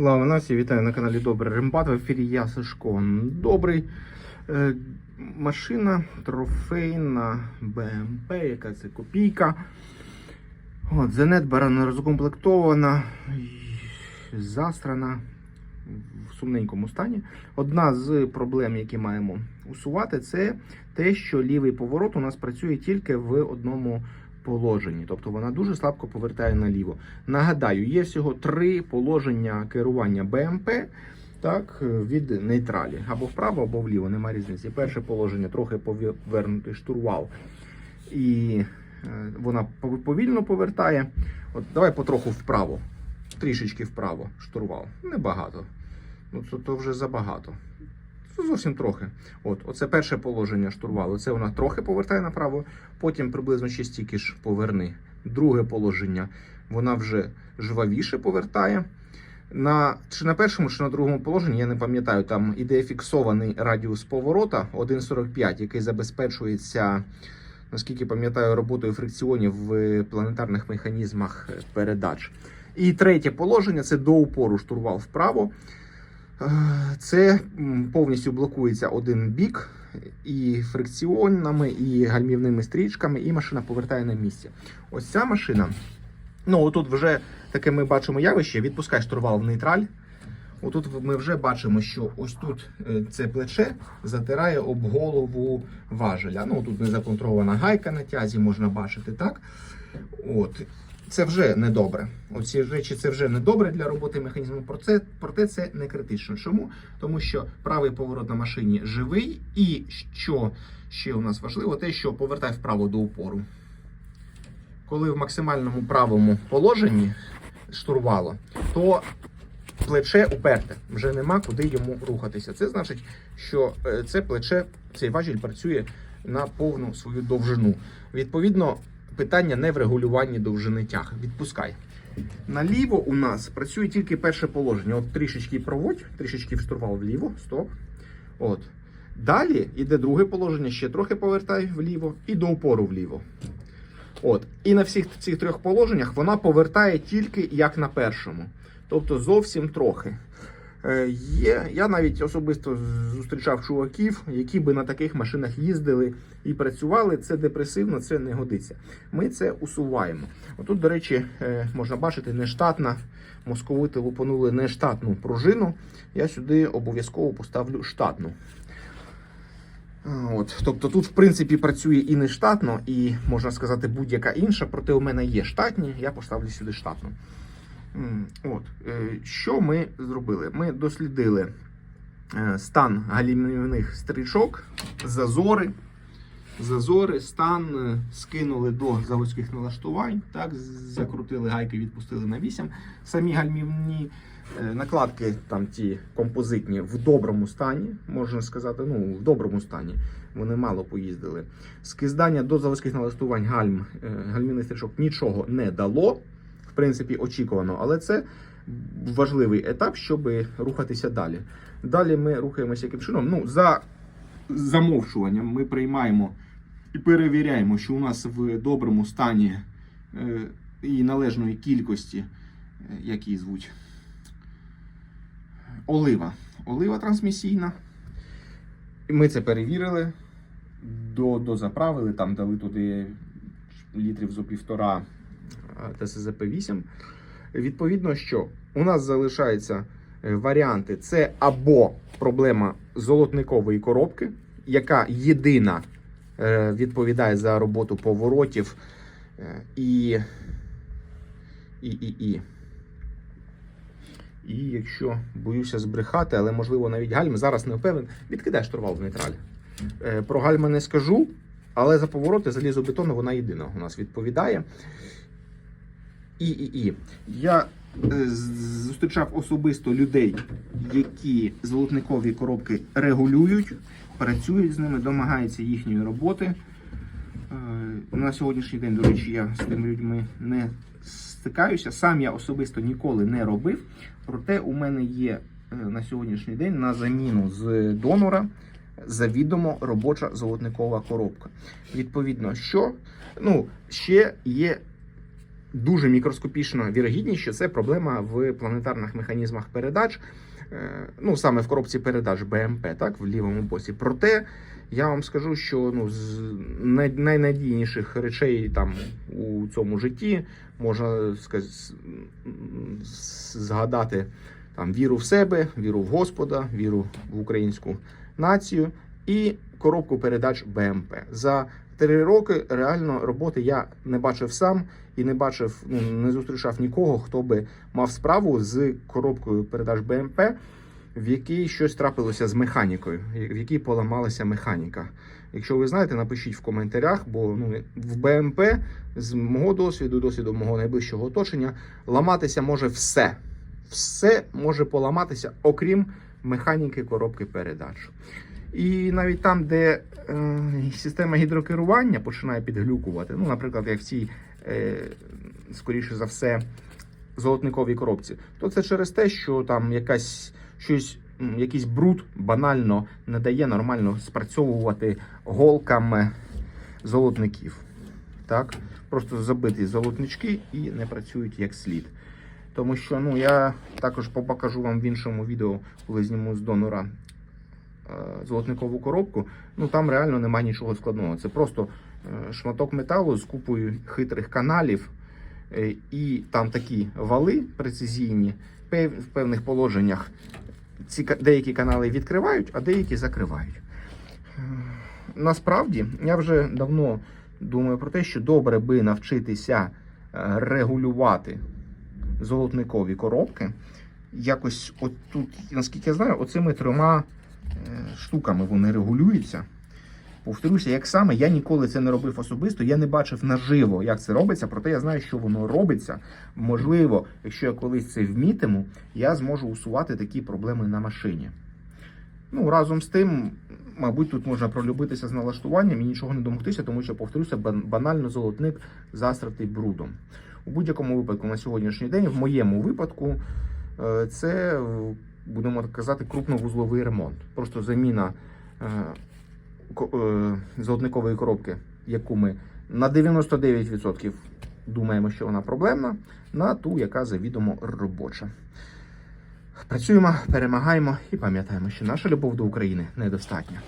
Слава нації, вітаю на каналі Добрий Рембат. В ефірі я Сашко Добрий. Е, машина трофейна БМП, яка це копійка. От, занедбана, не розкомплектована, застрана в сумненькому стані. Одна з проблем, які маємо усувати, це те, що лівий поворот у нас працює тільки в одному положенні. Тобто вона дуже слабко повертає наліво. Нагадаю, є всього три положення керування БМП. Так, від нейтралі або вправо, або вліво, немає різниці. Перше положення трохи повернутий штурвал, і е, вона повільно повертає. От давай потроху вправо, трішечки вправо штурвал. Небагато. Ну це то вже забагато. Це зовсім трохи. От, оце перше положення штурвалу. Це вона трохи повертає направо, потім приблизно ще стільки ж поверни. Друге положення вона вже жвавіше повертає. На, чи на першому, чи на другому положенні, я не пам'ятаю, там іде фіксований радіус поворота 1,45, який забезпечується, наскільки пам'ятаю, роботою фрикціонів в планетарних механізмах е, передач. І третє положення це до упору штурвал вправо. Це повністю блокується один бік і фрикціонами, і гальмівними стрічками, і машина повертає на місце. Ось ця машина. Ну, отут вже таке ми бачимо явище, відпускай штурвал в нейтраль. Отут ми вже бачимо, що ось тут е, це плече затирає об голову важеля. Ну, тут не законтрована гайка на тязі, можна бачити, так? От. Це вже недобре. Оці речі це вже недобре для роботи механізму. Проте, це не критично. Чому? Тому що правий поворот на машині живий, і що ще у нас важливо, те, що повертай вправо до упору. Коли в максимальному правому положенні штурвалу, то плече уперте, вже нема куди йому рухатися. Це значить, що е, це плече, цей важіль працює на повну свою довжину. Відповідно, питання не в регулюванні довжини тяг. Відпускай. Наліво у нас працює тільки перше положення. От трішечки проводь, трішечки в штурвал вліво, стоп. От. Далі йде друге положення, ще трохи повертай вліво і до упору вліво. От. І на всіх цих трьох положеннях вона повертає тільки як на першому. Тобто зовсім трохи. Е, Є, я навіть особисто зустрічав чуваків, які би на таких машинах їздили і працювали. Це депресивно, це не годиться. Ми це усуваємо. Отут, до речі, е, можна бачити нештатна. Московити лупанули нештатну пружину. Я сюди обов'язково поставлю штатну. От, тобто тут, в принципі, працює і не штатно, і можна сказати будь-яка інша, проте у мене є штатні, я поставлю сюди штатну. От, е, що ми зробили? Ми дослідили е, стан галімівних стрічок, зазори. Зазори, стан е, скинули до заводських налаштувань, так, закрутили гайки, відпустили на 8. Самі гальмівні накладки, там ті композитні, в доброму стані, можна сказати, ну, в доброму стані. Вони мало поїздили. Скиздання до заводських налаштувань гальм, гальмівних стрічок нічого не дало. В принципі, очікувано, але це важливий етап, щоб рухатися далі. Далі ми рухаємося яким чином. Ну, за замовчуванням ми приймаємо і перевіряємо, що у нас в доброму стані е, і належної кількості, е, як її звуть, олива. Олива трансмісійна. Ми це перевірили, до, дозаправили, там дали туди літрів зо півтора ТСЗП-8. Відповідно, що у нас залишаються е, варіанти: це або проблема золотникової коробки, яка єдина е, відповідає за роботу поворотів е, і, і, і, і. І якщо боюся збрехати, але можливо навіть гальми, зараз не впевнений, відкидай штурвал в нейтралі. Е, Про гальми не скажу, але за повороти залізобетону вона єдина у нас відповідає. І, і, і. Я е, зустрічав особисто людей, які золотникові коробки регулюють, працюють з ними, домагаються їхньої роботи. Е, На сьогоднішній день, до речі, я з тими людьми не стикаюся. Сам я особисто ніколи не робив. Проте у мене є е, на сьогоднішній день на заміну з донора завідомо робоча золотникова коробка. Відповідно, що ну, ще є дуже мікроскопічна вірогідність, що це проблема в планетарних механізмах передач, е, ну саме в коробці передач БМП, так, в лівому боці. Проте я вам скажу, що ну, з найнадійніших речей там у цьому житті можна сказ- згадати там віру в себе, віру в Господа, віру в українську націю і коробку передач БМП. За три роки реально роботи я не бачив сам і не бачив, ну не зустрічав нікого, хто би мав справу з коробкою передач БМП, в якій щось трапилося з механікою, в якій поламалася механіка. Якщо ви знаєте, напишіть в коментарях, бо ну в БМП з мого досвіду, досвіду мого найближчого оточення, ламатися може все. Все може поламатися, окрім механіки коробки передач. І навіть там, де е, система гідрокерування починає підглюкувати, ну, наприклад, як в цій, е, скоріше за все, золотниковій коробці, то це через те, що там якась щось, якийсь бруд банально не дає нормально спрацьовувати голками золотників. Так? Просто забиті золотнички і не працюють як слід. Тому що ну, я також покажу вам в іншому відео, коли зніму з донора е, золотникову коробку. Ну там реально немає нічого складного. Це просто е, шматок металу з купою хитрих каналів, е, і там такі вали прецизійні в певних положеннях. Ці деякі канали відкривають, а деякі закривають. Е, Насправді, я вже давно думаю про те, що добре би навчитися е, регулювати золотникові коробки. Якось отут, наскільки я знаю, оцими трьома е, штуками вони регулюються. Повторюся, як саме я ніколи це не робив особисто, я не бачив наживо, як це робиться, проте я знаю, що воно робиться. Можливо, якщо я колись це вмітиму, я зможу усувати такі проблеми на машині. Ну, разом з тим, мабуть, тут можна пролюбитися з налаштуванням і нічого не домогтися, тому що, повторюся, бан- банально золотник застратий брудом. У будь-якому випадку на сьогоднішній день, в моєму випадку, е, це, е, будемо так казати, крупновузловий ремонт. Просто заміна е, е, золотникової коробки, яку ми на 99% думаємо, що вона проблемна, на ту, яка завідомо робоча. Працюємо, перемагаємо і пам'ятаємо, що наша любов до України недостатня.